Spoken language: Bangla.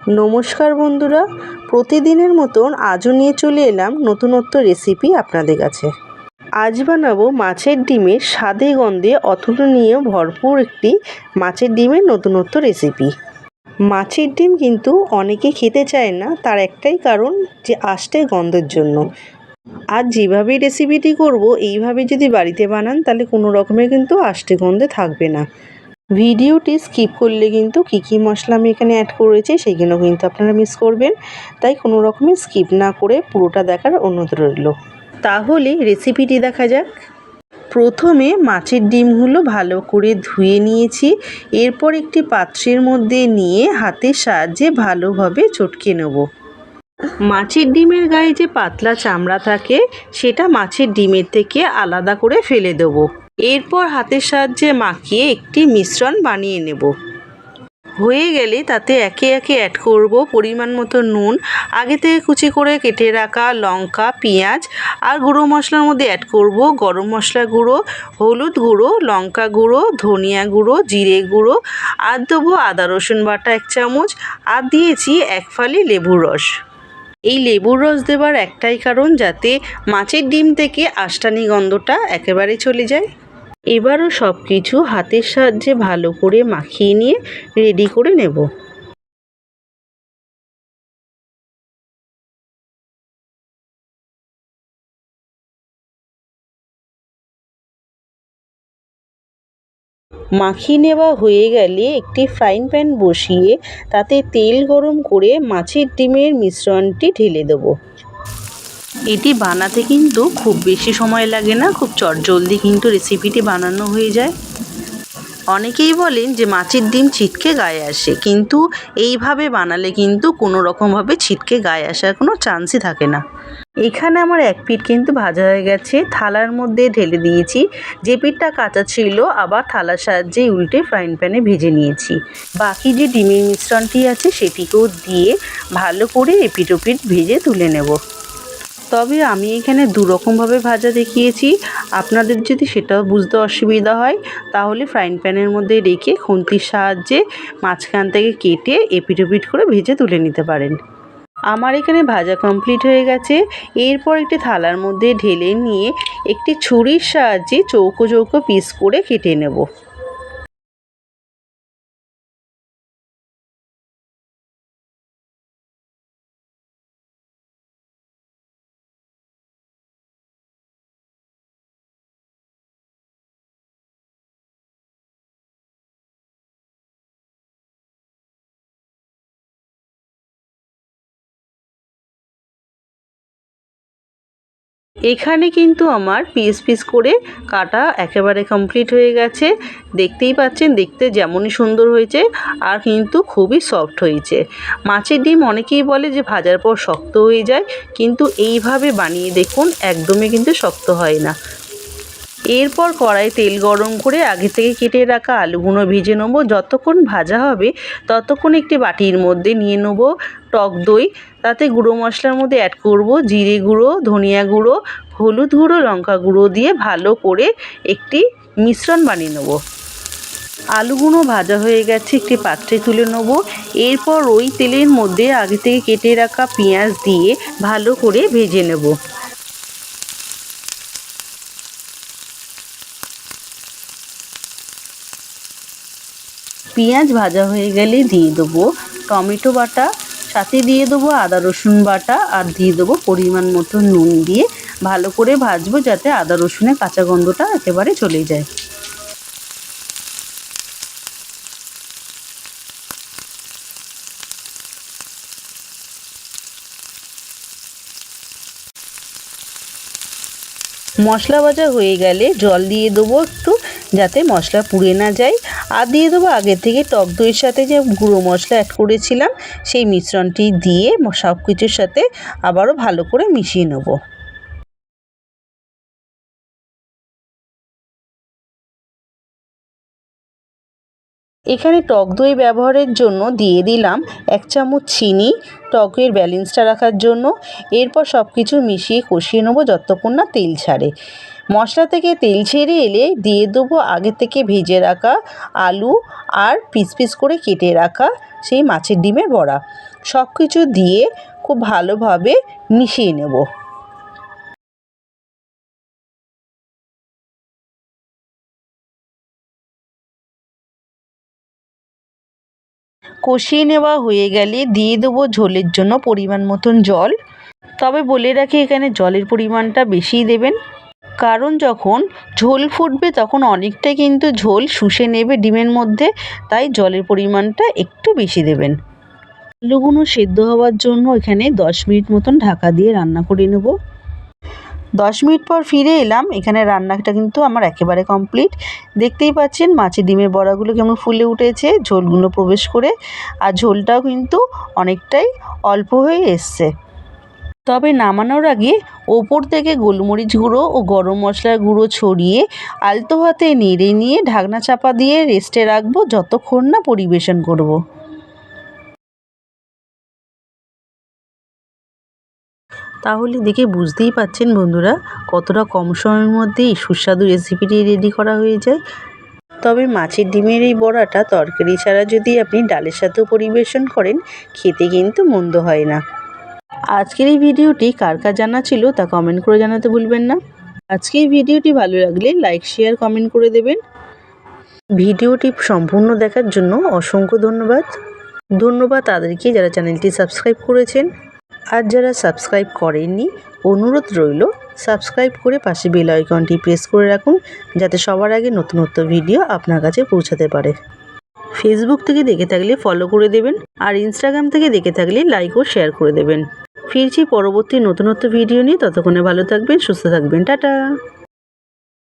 নমস্কার বন্ধুরা, প্রতিদিনের মতন আজও নিয়ে চলে এলাম নতুনত্ব রেসিপি আপনাদের কাছে। আজ বানাবো মাছের ডিমের স্বাদে গন্ধে অতুলনীয় ভরপুর একটি মাছের ডিমের নতুনত্ব রেসিপি। মাছের ডিম কিন্তু অনেকে খেতে চায় না, তার একটাই কারণ যে আষ্টে গন্ধের জন্য। আর যেভাবে রেসিপিটি করব, এইভাবে যদি বাড়িতে বানান, তাহলে কোনো রকমের কিন্তু আষ্টে গন্ধে থাকবে না। ভিডিওটি স্কিপ করলে কিন্তু কী কী মশলা আমি এখানে অ্যাড করেছি সেগুলো কিন্তু আপনারা মিস করবেন। তাই কোনো রকমের স্কিপ না করে পুরোটা দেখার অনুরোধ রইল। তাহলে রেসিপিটি দেখা যাক। প্রথমে মাছের ডিমগুলো ভালো করে ধুয়ে নিয়েছি। এরপর একটি পাত্রের মধ্যে নিয়ে হাতের সাহায্যে ভালোভাবে চটকে নেব। মাছের ডিমের গায়ে যে পাতলা চামড়া থাকে, সেটা মাছের ডিমের থেকে আলাদা করে ফেলে দেবো। এরপর হাতের সাহায্যে মাখিয়ে একটি মিশ্রণ বানিয়ে নেব। হয়ে গেলে তাতে একে একে অ্যাড করব পরিমাণ মতো নুন, আগে থেকে কুচি করে কেটে রাখা লঙ্কা, পেঁয়াজ আর গুঁড়ো মশলার মধ্যে অ্যাড করব গরম মশলা গুঁড়ো, হলুদ গুঁড়ো, লঙ্কা গুঁড়ো, ধনিয়া গুঁড়ো, জিরে গুঁড়ো আর দেবো আদা, রসুন বাটা এক চামচ আর দিয়েছি এক ফালি লেবুর রস। এই লেবুর রস দেবার একটাই কারণ যাতে মাছের ডিম থেকে আষ্টানি গন্ধটা একেবারে চলে যায়। এবারও সব কিছু হাতের সাহায্যে ভালো করে মাখিয়ে নিয়ে রেডি করে নেব। মাখিয়ে নেওয়া হয়ে গেলে একটি ফ্রাইং প্যান বসিয়ে তাতে তেল গরম করে মাছের ডিমের মিশ্রণটি ঢেলে দেবো। এটি বানাতে কিন্তু খুব বেশি সময় লাগে না, খুব চটজলদি কিন্তু রেসিপিটি বানানো হয়ে যায়। অনেকেই বলেন যে মাছের ডিম ছিটকে গায়ে আসে, কিন্তু এইভাবে বানালে কিন্তু কোনো রকমভাবে ছিটকে গায়ে আসার কোনো চান্সই থাকে না। এখানে আমার এক পিঠ কিন্তু ভাজা হয়ে গেছে, থালার মধ্যে ঢেলে দিয়েছি। যে পিঠটা কাঁচা ছিল, আবার থালার সাহায্যে উল্টে ফ্রাইং প্যানে ভেজে নিয়েছি। বাকি যে ডিমের মিশ্রণটি আছে, সেটিকেও দিয়ে ভালো করে এপিট ওপিট ভেজে তুলে নেব। তবে আমি এখানে দু রকমভাবে ভাজা দেখিয়েছি। আপনাদের যদি সেটা বুঝতে অসুবিধা হয়, তাহলে ফ্রাইং প্যানের মধ্যে রেখে খুন্তির সাহায্যে মাঝখান থেকে কেটে এপিট ওপিট করে ভেজে তুলে নিতে পারেন। আমার এখানে ভাজা কমপ্লিট হয়ে গেছে। এরপর একটি থালার মধ্যে ঢেলে নিয়ে একটি ছুরির সাহায্যে চৌকো চৌকো পিস করে কেটে নেব। এখানে কিন্তু আমার পিস পিস করে কাটা একেবারে কমপ্লিট হয়ে গেছে। দেখতেই পাচ্ছেন, দেখতে যেমনই সুন্দর হয়েছে আর কিন্তু খুবই সফট হয়েছে। মাছের ডিম অনেকেই বলে যে ভাজার পর শক্ত হয়ে যায়, কিন্তু এইভাবে বানিয়ে দেখুন একদমই কিন্তু শক্ত হয় না। এরপর কড়াই তেল গরম করে আগে থেকে কেটে রাখা আলুগুলো ভেজে নেব। যতক্ষণ ভাজা হবে ততক্ষণ একটি বাটির মধ্যে নিয়ে নেব। টক দই, তাতে গুঁড়ো মশলার মধ্যে অ্যাড করব জিরে গুঁড়ো, ধনিয়া গুঁড়ো, হলুদ গুঁড়ো, লঙ্কা গুঁড়ো দিয়ে ভালো করে একটি মিশ্রণ বানিয়ে নেব। আলুগুলো ভাজা হয়ে গেছে, একটি পাত্রে তুলে নেব। এরপর ওই তেলের মধ্যে আগে থেকে কেটে রাখা পেঁয়াজ দিয়ে ভালো করে ভেজে নেব। পেঁয়াজ ভাজা হয়ে গেলে দিয়ে দেবো টমেটো বাটা সাথে দিয়ে দেবো আদা রসুন বাটা আর দিয়ে দেবো পরিমাণ মতো নুন দিয়ে ভালো করে ভাজবো যাতে আদা রসুনের কাঁচা গন্ধটা একেবারে চলে যায়। মশলা ভাজা হয়ে গেলে জল দিয়ে দেবো একটু যাতে মশলা পুড়ে না যায়। আর দিয়ে দেবো আগে থেকে টক দইয়ের সাথে যে গুঁড়ো মশলা অ্যাড করেছিলাম, সেই মিশ্রণটি দিয়ে সব কিছুর সাথে আবারও ভালো করে মিশিয়ে নেব। এখানে টক দই ব্যবহারের জন্য দিয়ে দিলাম এক চামচ চিনি, টকের ব্যালেন্সটা রাখার জন্য। এরপর সব কিছু মিশিয়ে কষিয়ে নেব যতক্ষণ না তেল ছাড়ে। মশলা থেকে তেল ছেড়ে এলে দিয়ে দেবো আগে থেকে ভেজে রাখা আলু আর পিস পিস করে কেটে রাখা সেই মাছের ডিমের বড়া। সব কিছু দিয়ে খুব ভালোভাবে মিশিয়ে নেব। কষিয়ে নেওয়া হয়ে গেলে দিয়ে দেবো ঝোলের জন্য পরিমাণ মতন জল। তবে বলে রাখি এখানে জলের পরিমাণটা বেশিই দেবেন। কারণ যখন ঝোল ফুটবে তখন অনেকটাই কিন্তু ঝোল শুষে নেবে ডিমের মধ্যে, তাই জলের পরিমাণটা একটু বেশি দেবেন। আলুগুলো সেদ্ধ হওয়ার জন্য এখানে দশ মিনিট মতন ঢাকা দিয়ে রান্না করে নেব। দশ মিনিট পর ফিরে এলাম, এখানে রান্নাটা কিন্তু আমার একেবারে কমপ্লিট। দেখতেই পাচ্ছেন মাছের ডিমের বড়াগুলো কেমন ফুলে উঠেছে, ঝোলগুলো প্রবেশ করে, আর ঝোলটাও কিন্তু অনেকটাই অল্প হয়ে এসছে। তবে নামানোর আগে ওপর থেকে গোলমরিচ গুঁড়ো ও গরম মশলার গুঁড়ো ছড়িয়ে আলতো হাতে নেড়ে নিয়ে ঢাকনা চাপা দিয়ে রেস্টে রাখব যতক্ষণ না পরিবেশন করব। তাহলে দেখে বুঝতেই পাচ্ছেন বন্ধুরা, কতটা কম সময়ের মধ্যে এই সুস্বাদু রেসিপিটি রেডি করা হয়ে যায় তবে মাছের ডিমের এই বড়াটা তরকারি ছাড়া যদি আপনি ডালের সাথেও পরিবেশন করেন, খেতে কিন্তু মন্দ হয় না আজকের এই ভিডিওটি কার কার জানা ছিল তা কমেন্ট করে জানাতে ভুলবেন না। আজকে এই ভিডিওটি ভালো লাগলে লাইক শেয়ার কমেন্ট করে দেবেন। ভিডিওটি সম্পূর্ণ দেখার জন্য অসংখ্য ধন্যবাদ। ধন্যবাদ তাদেরকে যারা চ্যানেলটি সাবস্ক্রাইব করেছেন। আর যারা সাবস্ক্রাইব করেননি, অনুরোধ রইল, সাবস্ক্রাইব করে পাশে বেল আইকনটি প্রেস করে রাখুন, যাতে সবার আগে নতুনত্ব ভিডিও আপনার কাছে পৌঁছাতে পারে। ফেসবুক থেকে দেখে থাকলে ফলো করে দেবেন, আর ইনস্টাগ্রাম থেকে দেখে থাকলে লাইক ও শেয়ার করে দেবেন। ফিরছি পরবর্তী নতুনত্ব ভিডিও নিয়ে। ততক্ষণে ভালো থাকবেন সুস্থ থাকবেন। টাটা।